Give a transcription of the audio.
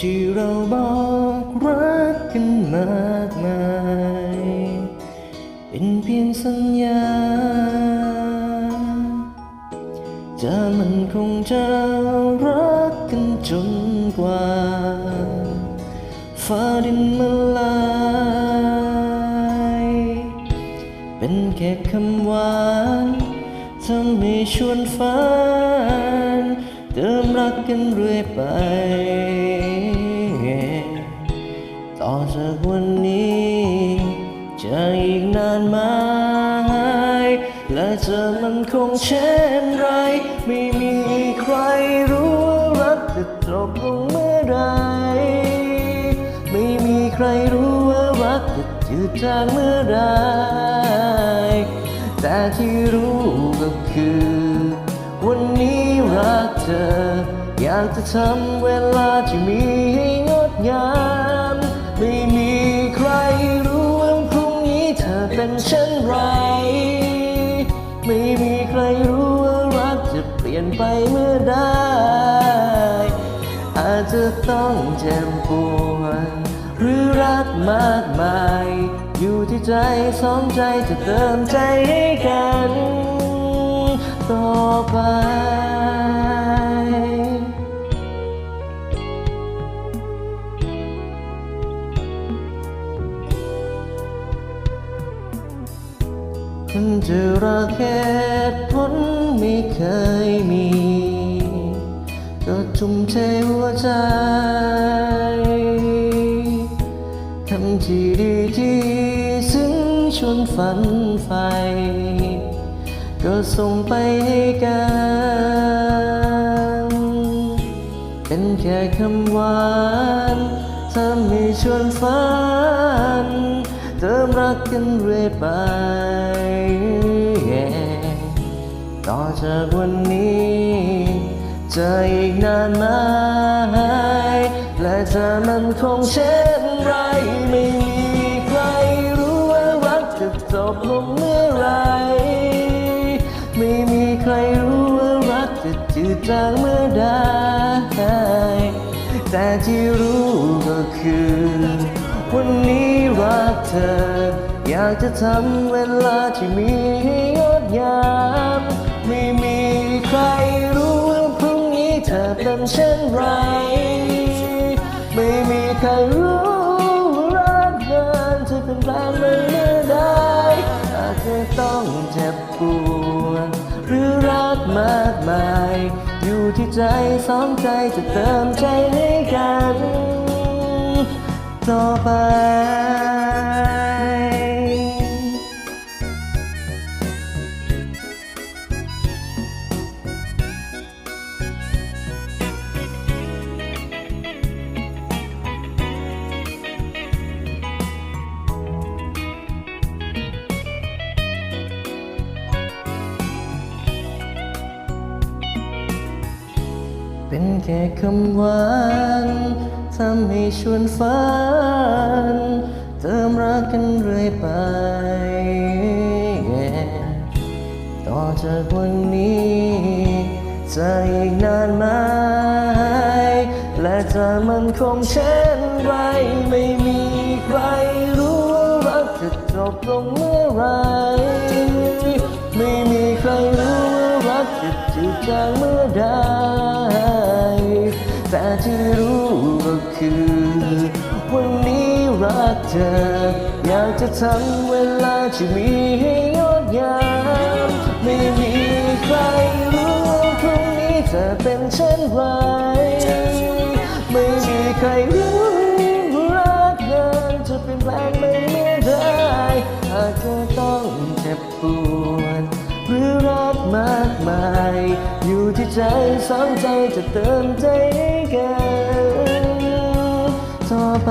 ที่เราบอกรักกันมากมาย เป็นเพียงสัญญาจะมันคงจะรักกันจนกว่าฟ้าดินมาลาย เป็นแค่คำหวานทำให้ชวนฝันเติมรักกันเรื่อยไป จากวันนี้ จะอีกนานไหมและจะมันคงเช่นไร ไม่มีใครรู้ว่ารักจะจบลงเมื่อไร ไม่มีใครรู้ว่ารักจะจืดจางเมื่อไร แต่ที่รู้ก็คือ วันนี้รักเธอ อยากจะทำเวลาที่มีให้งดงาม เมื่อาจจะต้องเจ็บปวดหรือรักมากมาย อยู่ที่ใจสองใจจะเติมใจให้กัน ต่อไปคนจะรักเหตุผลไม่เคย ทุ่มเทหัวใจทำที่ดีที่ซึ้งชวนฝันไฟ ก็ส่งไปให้กัน เป็นแค่คำหวานทำให้ชวนฝัน เติมรักกันเรื่อยไป ต่อจากวันนี้ จะอีกนานไหมและจะมันคงเช่นไรไม่มีใครรู้ว่ารักจะจบลงเมื่อไร ไม่มีใครรู้ว่ารักจะจืดจางเมื่อใดแต่ที่รู้ก็คือ วันนี้รักเธอ อยากจะทำเวลาที่มีให้งดงามไม่มีใคร เธอเป็นเช่นไร ไม่มีใครรู้รักนานจะเป็นแรงไม่เมื่อใดอาจจะต้องเจ็บปวดหรือรักมากมาย อยู่ที่ใจสองใจจะเติมใจให้กัน ต่อไป เป็นแค่คำหวานทำให้ชวนฝัน เติมรักกันเรื่อยไป ต่อจากวันนี้จะอีกนานไหม และจะมันคงเช่นไรไม่มีใครรู้ว่ารักจะจบลงเมื่อไหร รักจะจืดจางเมื่อใดแต่ที่รู้ก็คือ วันนี้รักเธอ อยากจะทำเวลาที่มีให้งดงามไม่มีใครรู้ว่าพรุ่งนี้จะเป็นเช่นไรไม่มีใครรู้รักนานจะเป็นแปลงไม่เมื่อใดอาจจะต้องเจ็บปวดหรือรักมากมาย อยู่ที่ใจสองใจจะเติมใจกันต่อไป